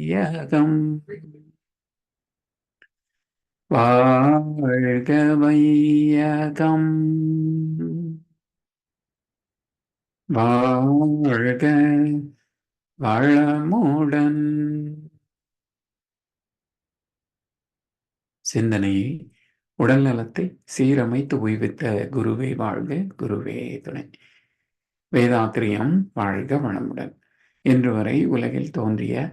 யகம் வாழ்க வையகம் வாழ்க வளமுடன். சிந்தனையை உடல் நலத்தை சீரமைத்து உய்வித்த குருவே வாழ்க குருவே துணை. வேதாத்திரியம் வாழ்க வளமுடன். இன்று வரை உலகில் தோன்றிய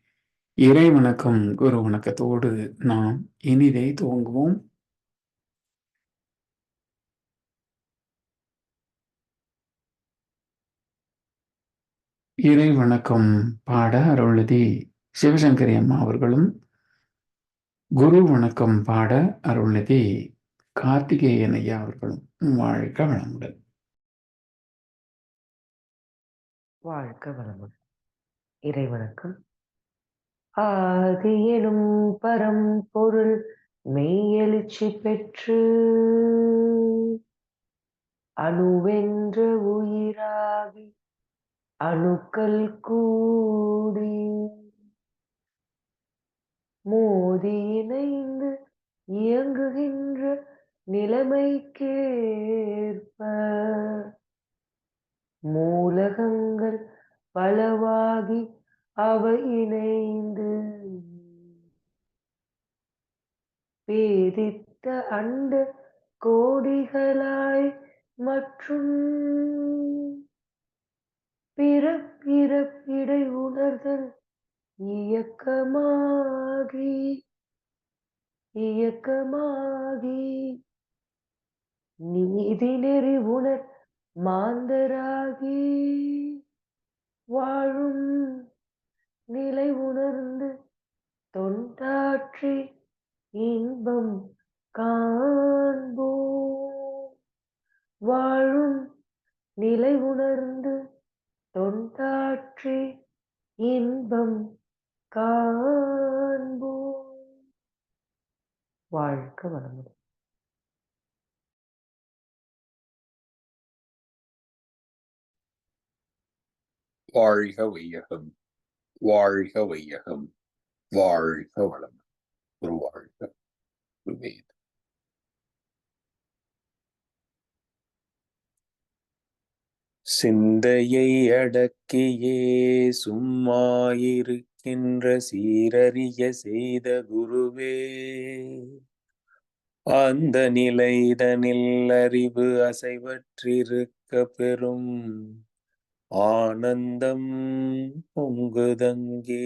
இறை வணக்கம் குரு வணக்கத்தோடு நாம் இனிதை துவங்குவோம். இறை வணக்கம் பாட அருள்தி சிவசங்கரி அம்மா அவர்களும் குரு வணக்கம் பாட அருள்நிதி கார்த்திகேயன் ஐயா அவர்களும் வாழ்க வளமுடன். வாழ்க வளமுடன். இறை வணக்கம் ஆதி எனும் பரம் பொருள் மெய்யெழுச்சி பெற்று அணுவென்ற உயிராகி அணுக்கள் கூடி மோதி இணைந்து இயங்குகின்ற நிலைமைக்கேற்ப மூலகங்கள் பலவாகி அவை இணைந்து பேதித்த அண்ட கோடிகளாய் மற்றும் பிறப்பிறப்பிடை உணர்தல் இயக்கமாகி இயக்கமாகி. நீதி நெறி உணர் மாந்தராகி வாழும் நிலை உணர்ந்து தொண்டாற்றி இன்பம் காண்போம். வாழும் நிலை உணர்ந்து தொண்டாற்றி இன்பம் காண்போம். வாழ்க வளமுடன். வாழ்க வையகம். வாழ்க வையகம் வாழ்க வளம் ஒரு வாழ்க குருவேத் சிந்தையை அடக்கியே சும்மாயிருக்கின்ற சீரறிய செய்த குருவே அந்த நிலைதனில் அறிவு அசைவற்றிருக்க பெறும். ஆனந்தம் பொங்குதங்கே.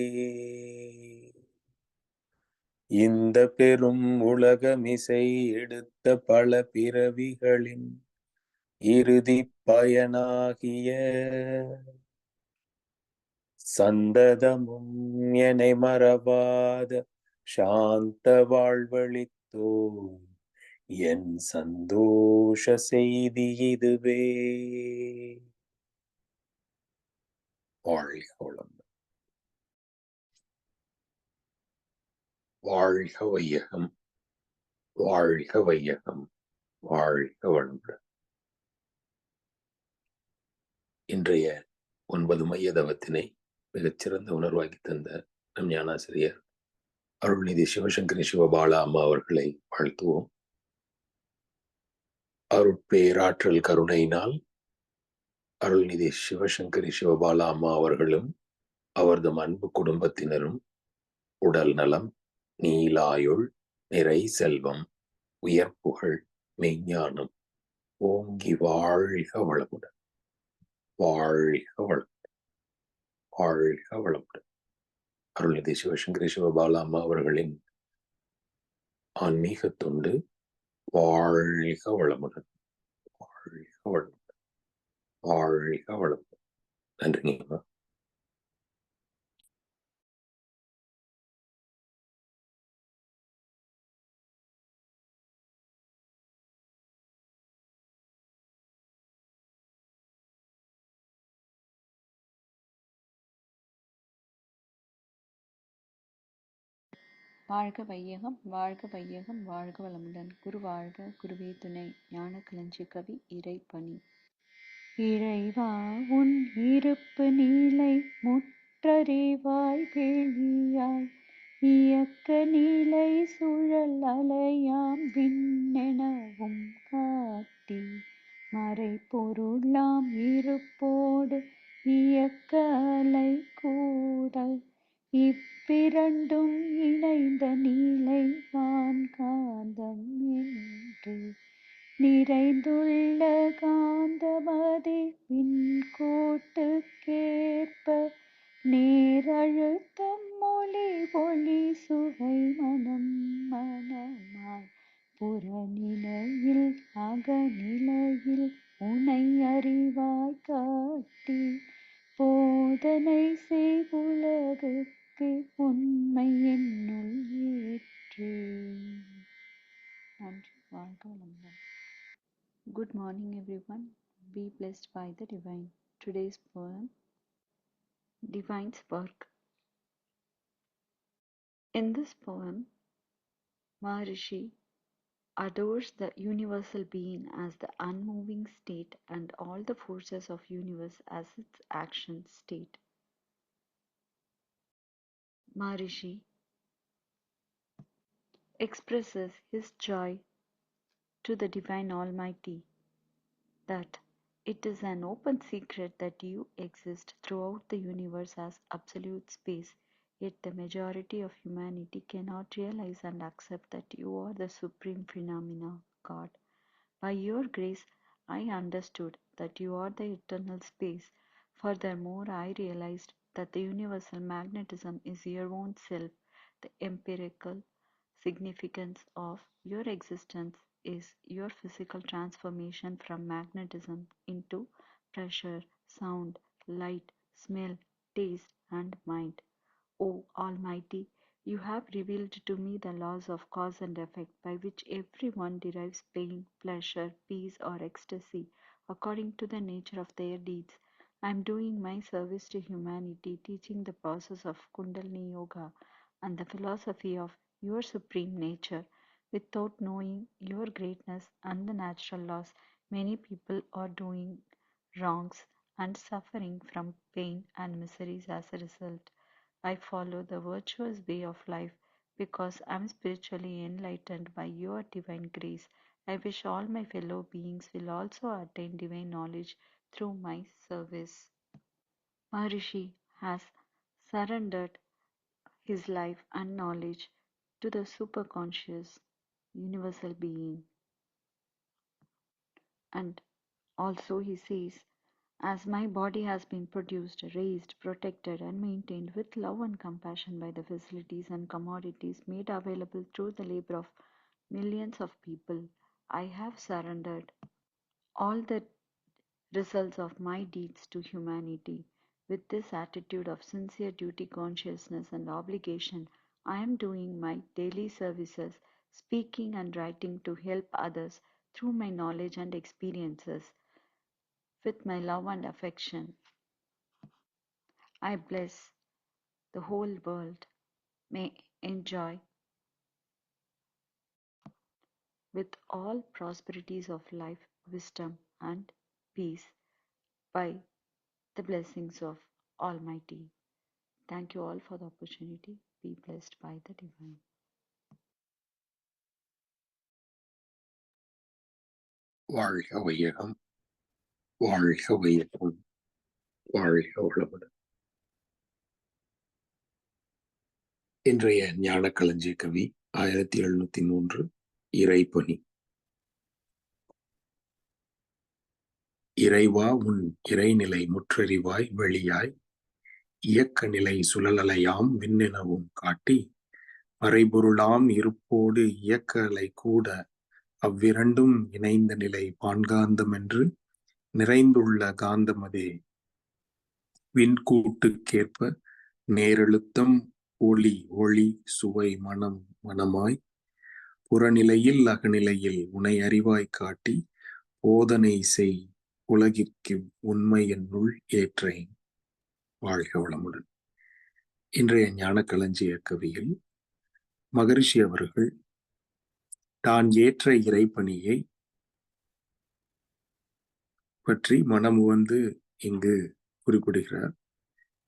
இந்த பெரும் உலகமிசை எடுத்த பல பிறவிகளின் இறுதி பயனாகிய சந்ததமும் என்னை மறவாத சாந்த வாழ்வழித்தோ. என் சந்தோஷ செய்தி இதுவே. வாழ்க வளம் வாழ்க வையகம் வாழ்க வையகம் வாழ்க வளமுடன் இன்றைய ஒன்பது மைய தவத்தினை மிகச்சிறந்த உணர்வாக்கி தந்த நம் ஞானாசிரியர் அருள்நிதி சிவசங்கரி சிவபாலா அம்மா அவர்களை வாழ்த்துவோம். அருட்பேராற்றல் கருணையினால் அருள்நிதி சிவசங்கரி சிவபாலா அம்மா அவர்களும் அவரது அன்பு குடும்பத்தினரும் உடல் நலம் நீலாயுள் நிறை செல்வம் உயர் புகழ் மெய்ஞானம் ஓங்கி வாழ்க வளமுடன். வாழ்க வளமுடன். வாழ்க வளமுடன். அருள்நிதி சிவசங்கரி சிவபாலா அம்மா அவர்களின் ஆன்மீக தொண்டு வாழ்க வளமுடன். வாழ்க வளமுடன். ஆழி அவளும் நன்றி நீமா வாழ்க வையகம் வாழ்க வையகம் வாழ்க வளமுடன். குரு வாழ்க குருவே துணை. ஞான கிளஞ்சி கவி இறை பணி இறைவா உன் இருப்பு நீலை முற்றறிவாய் வெளியாய். இயக்க நீலை சுழல் அலையாம் விண்ணெனவும் காட்டி. மறை பொருளாம் இருப்போடு இயக்க அலை கூட இவ்விரண்டும் இணைந்த நீலை வான்காந்தம் என்று நிறைந்துள்ள காந்தமதி விண்கோட்டுக்கேற்ப நேரழுத்தம் மொழி ஒளி சுவை மனம் மனமாய் புறநிலையில் அகநிலையில் உனை அறிவாய் காட்டி போதனை செய்வுலகுக்கு உன் Good morning, everyone. Be blessed by the divine. Today's poem Divine Spark. In this poem, Maharishi adores the universal being as the unmoving state and all the forces of universe as its action state. Maharishi expresses his joy to the divine almighty that it is an open secret that you exist throughout the universe as absolute space yet the majority of humanity cannot realize and accept that you are the supreme phenomena god. By your grace i understood that you are the eternal space. Furthermore i realized that the universal magnetism is your own self the empirical significance of your existence is your physical transformation from magnetism into pressure, sound, light, smell, taste, and mind. O Almighty, you have revealed to me the laws of cause and effect by which everyone derives pain, pleasure, peace, or ecstasy according to the nature of their deeds. I am doing my service to humanity, teaching the process of Kundalini Yoga and the philosophy of your supreme nature. Without knowing your greatness and the natural laws, many people are doing wrongs and suffering from pain and miseries as a result. I follow the virtuous way of life because I am spiritually enlightened by your divine grace. I wish all my fellow beings will also attain divine knowledge through my service. Maharishi has surrendered his life and knowledge to the superconscious universal being. And also he says, as my body has been produced, raised, protected, and maintained with love and compassion by the facilities and commodities made available through the labor of millions of people, I have surrendered all the results of my deeds to humanity. With this attitude of sincere duty consciousness and obligation, I am doing my daily services, speaking and writing to help others through my knowledge and experiences. With my love and affection, I bless the whole world may enjoy with all prosperities of life, wisdom, and peace by the blessings of Almighty. Thank you all for the opportunity. Be blessed by the divine. வாழ்க வையகம் வாழ்க வையகம் வாழ்க வளமுடன் இன்றைய ஞான கவி ஆயிரத்தி எழுநூத்தி மூன்று இறைப்பணி இறைவா உன் இறைநிலை முற்றறிவாய் வெளியாய். இயக்க நிலை சுழலலையாம் விண்ணெனவும் காட்டி. மறைபொருளாம் இருப்போடு இயக்கலை கூட அவ்விரண்டும் இணைந்த நிலை பான்காந்தம் என்று நிறைந்துள்ள காந்தமதே விண்கூட்டுக்கேற்ப நேரெழுத்தம் ஒளி ஒளி சுவை மனம் மனமாய். புறநிலையில் அகநிலையில் உனை அறிவாய் காட்டி போதனை செய் உலகிற்கு உண்மை என்னுள் ஏற்றேன். வாழ்க வளமுடன். இன்றைய ஞான களஞ்சிய கவியில் மகரிஷி அவர்கள் தான் ஏற்ற இறைப்பணியை பற்றி மனம் வந்து இங்கு குறிப்பிடுகிறார்.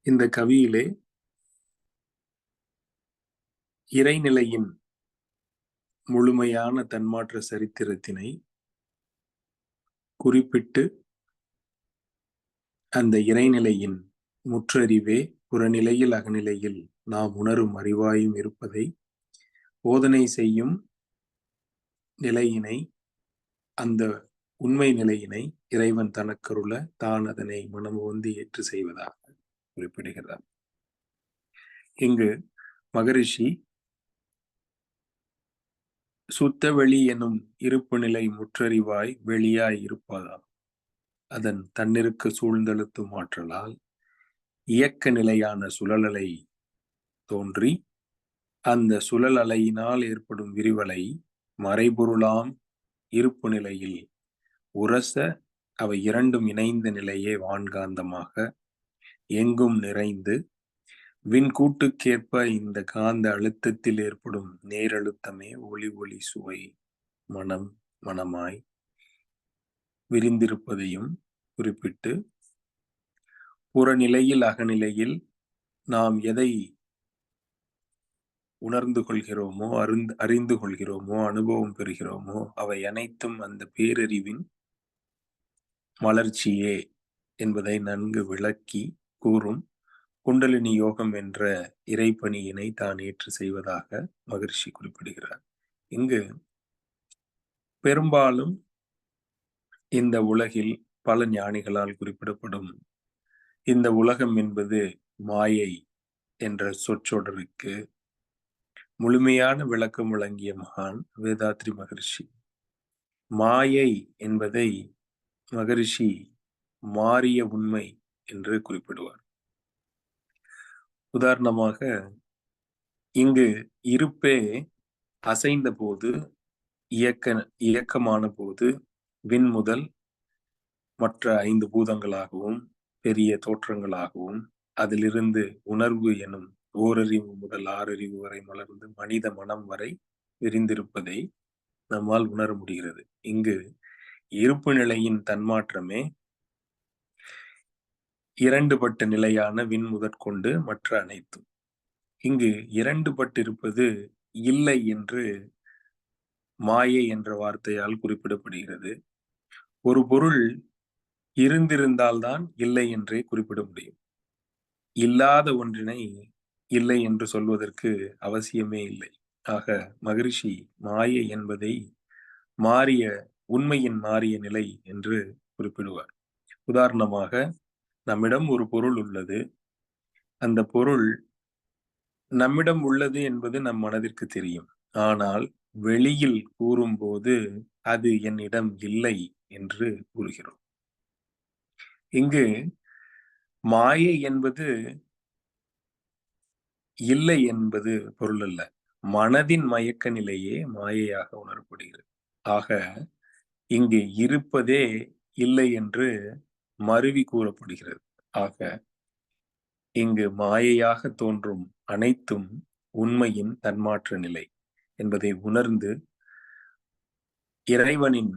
இந்த கவியிலே இறைநிலையின் முழுமையான தன்மாற்ற சரித்திரத்தினை குறிப்பிட்டு அந்த இறைநிலையின் முற்றறிவே புறநிலையில் அகநிலையில் நாம் உணரும் அறிவாயும் இருப்பதை போதனை செய்யும் நிலையினை அந்த உண்மை நிலையினை இறைவன் தனக்கருள தான் அதனை மனம் வந்து ஏற்று செய்வதாக குறிப்பிடுகிறார். இங்கு மகரிஷி சுத்த வெளி எனும் இருப்பு நிலை முற்றறிவாய் வெளியாய் இருப்பதால் அதன் தன்னிற்கு சூழ்ந்தெழுத்தும் ஆற்றலால் இயக்க நிலையான சுழலலை தோன்றி அந்த சுழல் அலையினால் ஏற்படும் விரிவலை மறைபொருளாம் இருப்பு நிலையில் உரச அவை இரண்டும் இணைந்த நிலையே வான்காந்தமாக எங்கும் நிறைந்து விண்கூட்டுக்கேற்ப இந்த காந்த அழுத்தத்தில் ஏற்படும் நேரழுத்தமே ஒளி ஒளி சுவை மனம் மனமாய் விரிந்திருப்பதையும் குறிப்பிட்டு புறநிலையில் அகநிலையில் நாம் எதை உணர்ந்து கொள்கிறோமோ அருந்து அறிந்து கொள்கிறோமோ அனுபவம் பெறுகிறோமோ அவை அனைத்தும் அந்த பேரறிவின் மலர்ச்சியே என்பதை நன்கு விளக்கி கூறும் குண்டலினி யோகம் என்ற இறைப்பணியினை தான் ஏற்று செய்வதாக மகிழ்ச்சி குறிப்பிடுகிறார். இங்கு பெரும்பாலும் இந்த உலகில் பல ஞானிகளால் குறிப்பிடப்படும் இந்த உலகம் என்பது மாயை என்ற சொற்றொடருக்கு முழுமையான விளக்கம் வழங்கிய மகான் வேதாத்ரி மகரிஷி. மாயை என்பதை மகரிஷி மாறிய உண்மை என்று குறிப்பிடுவார். உதாரணமாக இங்கு இருப்பே அசைந்த போது இயக்க இயக்கமான போது விண் முதல் மற்ற ஐந்து பூதங்களாகவும் பெரிய தோற்றங்களாகவும் அதிலிருந்து உணர்வு எனும் ஓரறிவு முதல் ஆறறிவு வரை மலர்ந்து மனித மனம் வரை விரிந்திருப்பதை நம்மால் உணர முடிகிறது. இங்கு இருப்பு நிலையின் தன்மாற்றமே இரண்டுபட்ட நிலையான விண் முதற்கொண்டு மற்ற அனைத்தும். இங்கு இரண்டுபட்டிருப்பது இல்லை என்று மாயை என்ற வார்த்தையால் குறிப்பிடப்படுகிறது. ஒரு பொருள் இருந்திருந்தால்தான் இல்லை என்றே குறிப்பிட முடியும். இல்லாத ஒன்றினை இல்லை என்று சொல்வதற்கு அவசியமே இல்லை. ஆக மகிழ்ச்சி மாயை என்பதை மாறிய உண்மையின் மாறிய நிலை என்று குறிப்பிடுவார். உதாரணமாக நம்மிடம் ஒரு பொருள் உள்ளது. அந்த பொருள் நம்மிடம் உள்ளது என்பது நம் மனதிற்கு தெரியும். ஆனால் வெளியில் கூறும்போது அது என்னிடம் இல்லை என்று கூறுகிறோம். இங்கு மாயை என்பது இல்லை என்பது பொருள் அல்ல. மனதின் மயக்க நிலையே மாயையாக உணரப்படுகிறது. ஆக இங்கு இருப்பதே இல்லை என்று மருவி கூறப்படுகிறது. ஆக இங்கு மாயையாக தோன்றும் அனைத்தும் உண்மையின் தன்மாற்ற நிலை என்பதை உணர்ந்து இறைவனின்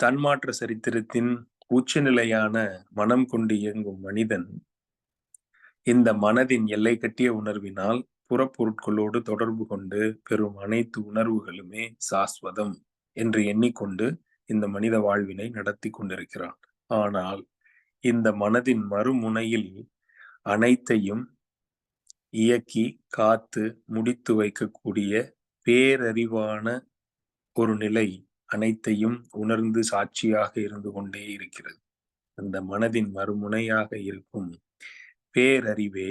தன்மாற்ற சரித்திரத்தின் உச்சநிலையான மனம் கொண்டு இயங்கும் மனிதன் இந்த மனதின் எல்லை கட்டிய உணர்வினால் புறப்பொருட்களோடு தொடர்பு கொண்டு பெறும் அனைத்து உணர்வுகளுமே சாஸ்வதம் என்று எண்ணிக்கொண்டு இந்த மனித வாழ்வினை நடத்தி கொண்டிருக்கிறான். ஆனால் இந்த மனதின் மறுமுனையில் அனைத்தையும் இயக்கி காத்து முடித்து வைக்கக்கூடிய பேரறிவான ஒரு நிலை அனைத்தையும் உணர்ந்து சாட்சியாக இருந்து கொண்டே இருக்கிறது. அந்த மனதின் மறுமுனையாக இருக்கும் பேரறிவே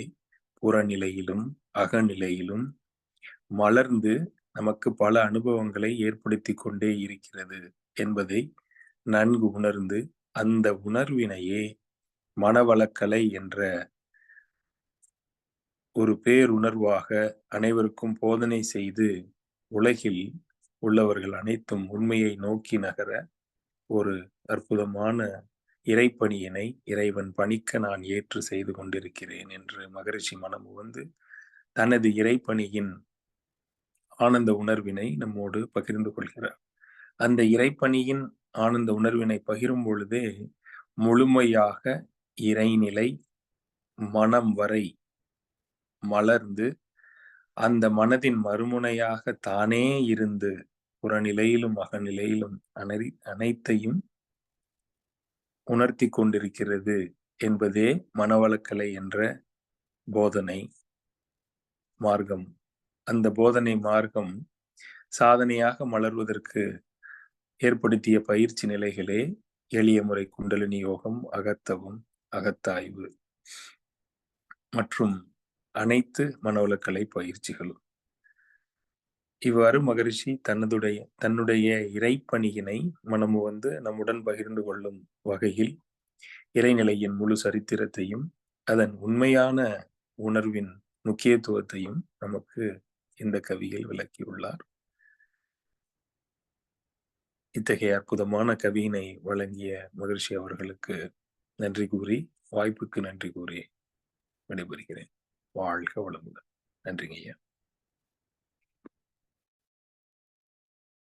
புறநிலையிலும் அகநிலையிலும் மலர்ந்து நமக்கு பல அனுபவங்களை ஏற்படுத்தி கொண்டே இருக்கிறது என்பதை நன்கு உணர்ந்து அந்த உணர்வினையே மனவளக்கலை என்ற ஒரு பேருணர்வாக அனைவருக்கும் போதனை செய்து உலகில் உள்ளவர்கள் அனைத்தும் உண்மையை நோக்கி நகர ஒரு அற்புதமான இறைப்பணியினை இறைவன் பணிக்க நான் ஏற்று செய்து கொண்டிருக்கிறேன் என்று மகரிஷி மனம் வந்து தனது இறைப்பணியின் ஆனந்த உணர்வினை நம்மோடு பகிர்ந்து கொள்கிறார். அந்த இறைப்பணியின் ஆனந்த உணர்வினை பகிரும் பொழுதே முழுமையாக இறைநிலை மனம் வரை மலர்ந்து அந்த மனதின் மறுமுனையாக தானே இருந்து புறநிலையிலும் அகநிலையிலும் அனை அனைத்தையும் உணர்த்தி கொண்டிருக்கிறது என்பதே மனவளக்கலை என்ற போதனை மார்க்கம். அந்த போதனை மார்க்கம் சாதனையாக மலர்வதற்கு ஏற்படுத்திய பயிற்சி நிலைகளே எளிய முறை குண்டலினி யோகம் அகத்தவும் அகத்தாய்வு மற்றும் அனைத்து மனவளக்கலை பயிற்சிகளும். இவ்வாறு மகரிஷி தன்னதுடைய தன்னுடைய இறைப்பணியினை மனமு வந்து நம்முடன் பகிர்ந்து கொள்ளும் வகையில் இறைநிலையின் முழு சரித்திரத்தையும் அதன் உண்மையான உணர்வின் முக்கியத்துவத்தையும் நமக்கு இந்த கவியில் விளக்கியுள்ளார். இத்தகைய அற்புதமான கவியினை வழங்கிய மகிழ்ச்சி அவர்களுக்கு நன்றி கூறி வாய்ப்புக்கு நன்றி கூறி விடைபெறுகிறேன். வாழ்க வளமுடன். நன்றிங்க ஐயா.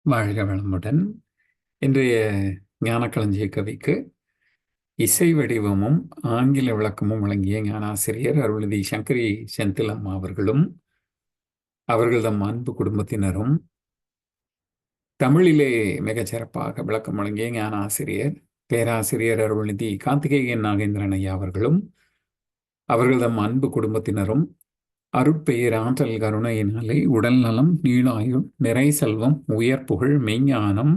வாழ்க வளமுடன். இன்றைய ஞானக்களஞ்சிய கவிக்கு இசை வடிவமும் ஆங்கில விளக்கமும் வழங்கிய ஞானாசிரியர் அருள்நிதி சங்கரி செந்திலம்மா அவர்களும் அவர்களதம் அன்பு குடும்பத்தினரும் தமிழிலே மிகச் சிறப்பாக விளக்கம் வழங்கிய ஞானாசிரியர் பேராசிரியர் அருள்நிதி கார்த்திகேயன் நாகேந்திரன் ஐயா அவர்களும் அவர்களதம் அன்பு குடும்பத்தினரும் அருட்பெயர் ஆற்றல் கருணையினாலே உடல் நலம் நீளாயுள் நிறை செல்வம் உயர் புகழ் மெய்ஞானம்.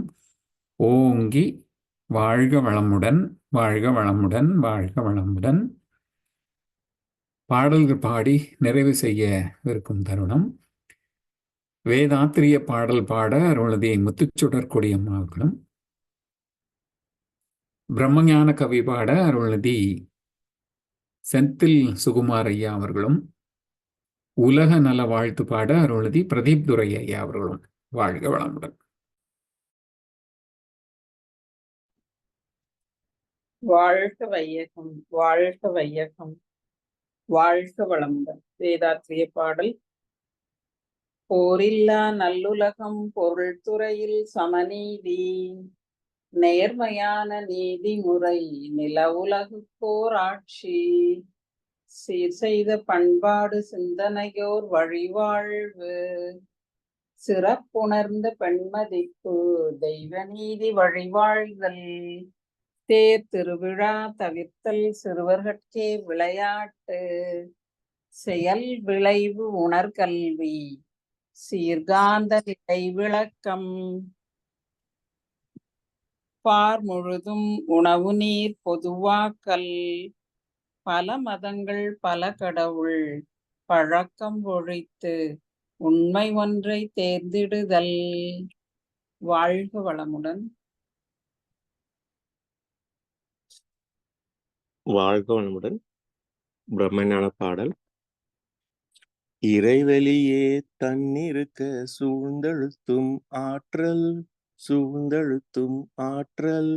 ஓங்கி வாழ்க வளமுடன் வாழ்க வளமுடன் வாழ்க வளமுடன். பாடல்கள் பாடி நிறைவு செய்ய இருக்கும் தருணம். வேதாத்திரிய பாடல் பாட அருள்நதி முத்துச்சுடர் கொடியம்மா பிரம்மஞான கவி பாட அருள்நதி செந்தில் சுகுமார் ஐயா அவர்களும். உலக நல வாழ்த்து பாட அருள்தி பிரதீப் துரை ஐயா அவர்களும் வாழ்க வளமுடன். வாழ்க வையகம் வாழ்க வையகம் வாழ்க வளமுடன். வேதாத்திரிய பாடல். போரில்லா நல்லுலகம் பொருள் துறையில் சமநீதி நேர்மையான நீதிமுறை நில உலகு போராட்சி சீர் செய்த பண்பாடு சிந்தனையோர் வழிவாழ்வு. சிறப்புணர்ந்த பெண்மதிப்பு தெய்வ நீதி வழிவாழ்தல். தேர் திருவிழா தவிர்த்தல் சிறுவர்கட்கே விளையாட்டு. செயல் விளைவு உணர்கல்வி. சீர்காந்த நிலை விளக்கம் பார் முழுதும் உணவு நீர் பொதுவாக்கல். பல மதங்கள் பல கடவுள். பழக்கம் ஒழித்து உண்மை ஒன்றை தேர்ந்திடுதல். வாழ்க வளமுடன். வாழ்க வளமுடன். பிரம்மஞான பாடல். இறைவெளியே தன்னிருக்க சூழ்ந்தழுத்தும் ஆற்றல். சூழ்ந்தழுத்தும் ஆற்றல்.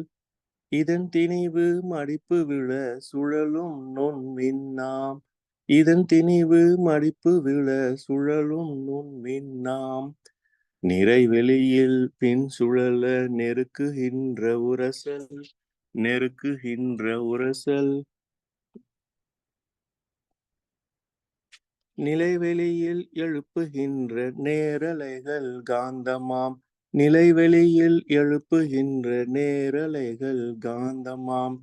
இதன் திணிவு மடிப்பு விழ சுழலும் நுண்மின்னாம் இதன் திணிவு மடிப்பு விழ சுழலும் நுண்மின்னாம் நிறைவெளியில் பின் சுழல நெருக்குகின்ற உரசல் நெருக்குகின்ற உரசல். நிலைவெளியில் எழுப்புகின்ற நேரலைகள் காந்தமாம். நிலைவெளியில் எழுப்புகின்ற நேரலைகள் காந்தமாம்.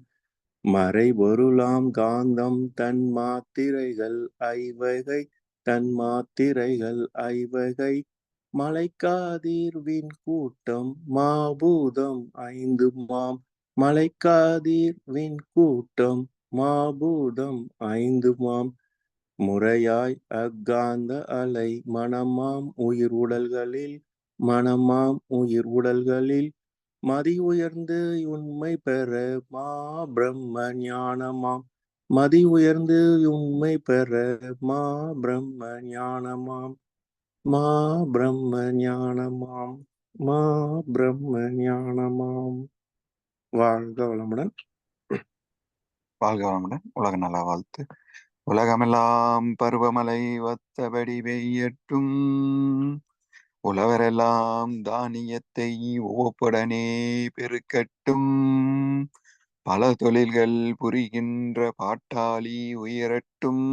மறைபொருளாம் காந்தம் தன் மாத்திரைகள் ஐவகை தன் மாத்திரைகள் ஐவகை மலைக்காதீர்வின் கூட்டம் மாபூதம் ஐந்து மாம் மலைக்காதீர்வின் கூட்டம் மாபூதம் ஐந்து மாம் முறையாய் அக்காந்த அலை மனமாம் உயிர் உடல்களில் மனமாம் உயிர் உடல்களில் மதி உயர்ந்து உண்மை பெற மா பிரம்ம ஞானமாம். மதி உயர்ந்து உண்மை பெற மா பிரம்ம ஞானமாம். மா பிரம்ம ஞானமாம். மா பிரம்ம ஞானமாம். வாழ்க வளமுடன். வாழ்க வளமுடன். உலக நல வாழ்த்து உலகமெல்லாம் பருவமழை வத்தபடி பெய்யட்டும். உழவரெல்லாம் தானியத்தை ஒப்புடனே பெருக்கட்டும். பல தொழில்கள் புரிகின்ற பாட்டாளி உயரட்டும்.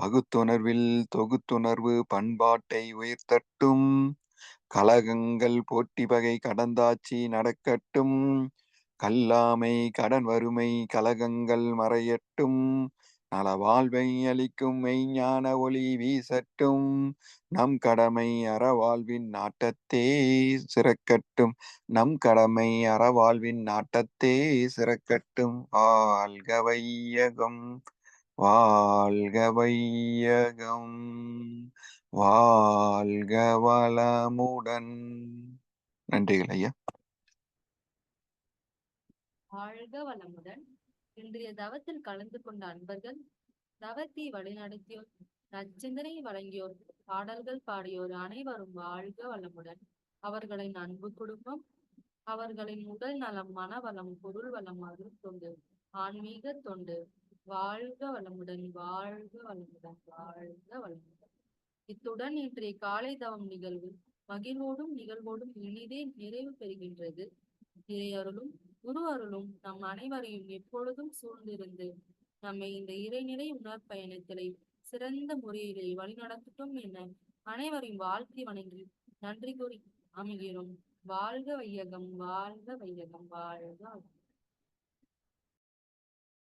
பகுத்துணர்வில் தொகுத்துணர்வு பண்பாட்டை உயர்த்தட்டும். கலகங்கள் போட்டி பகை கடந்தாட்சி நடக்கட்டும். கல்லாமை கடன் வறுமை கலகங்கள் மறையட்டும். நல வாழ்வை அளிக்கும் மெய்ஞான ஒளி வீசட்டும். நம் கடமை அறவாழ்வின் நாட்டத்தே சிறக்கட்டும். நம் கடமை அறவாழ்வின் நாட்டத்தே சிறக்கட்டும். வாழ்க வையகம் வாழ்க வையகம் வாழ்க வளமுடன் நன்றிகள் ஐயா. வாழ்க வளமுடன் இன்றைய தவத்தில் கலந்து கொண்ட அன்பர்கள் தவத்தை வழிநடத்தியோர் நச்சிந்தனை வழங்கியோர் பாடல்கள் பாடியோர் அனைவரும் வாழ்க வளமுடன். அவர்களின் அன்பு குடும்பம் அவர்களின் உடல் நலம் மனவளம் பொருள் வளம் அருள் தொண்டு ஆன்மீக தொண்டு. வாழ்க வளமுடன் வாழ்க வளமுடன் வாழ்க வளமுடன். இத்துடன் இன்றைய காலை தவம் நிகழ்வு மகிழ்வோடும் நிகழ்வோடும் இனிதே நிறைவு பெறுகின்றது. இறையருளும் குரு அருளும் நம் அனைவரையும் எப்பொழுதும் சூழ்ந்திருந்து நம்மை இந்த இறைநிலை உணர் பயணத்திலே சிறந்த முறையிலே வழிநடத்தட்டும் என அனைவரையும் வாழ்த்தி வணங்கி நன்றி கூறி அமைகிறோம். வாழ்க வையகம் வாழ்க வையகம் வாழ்க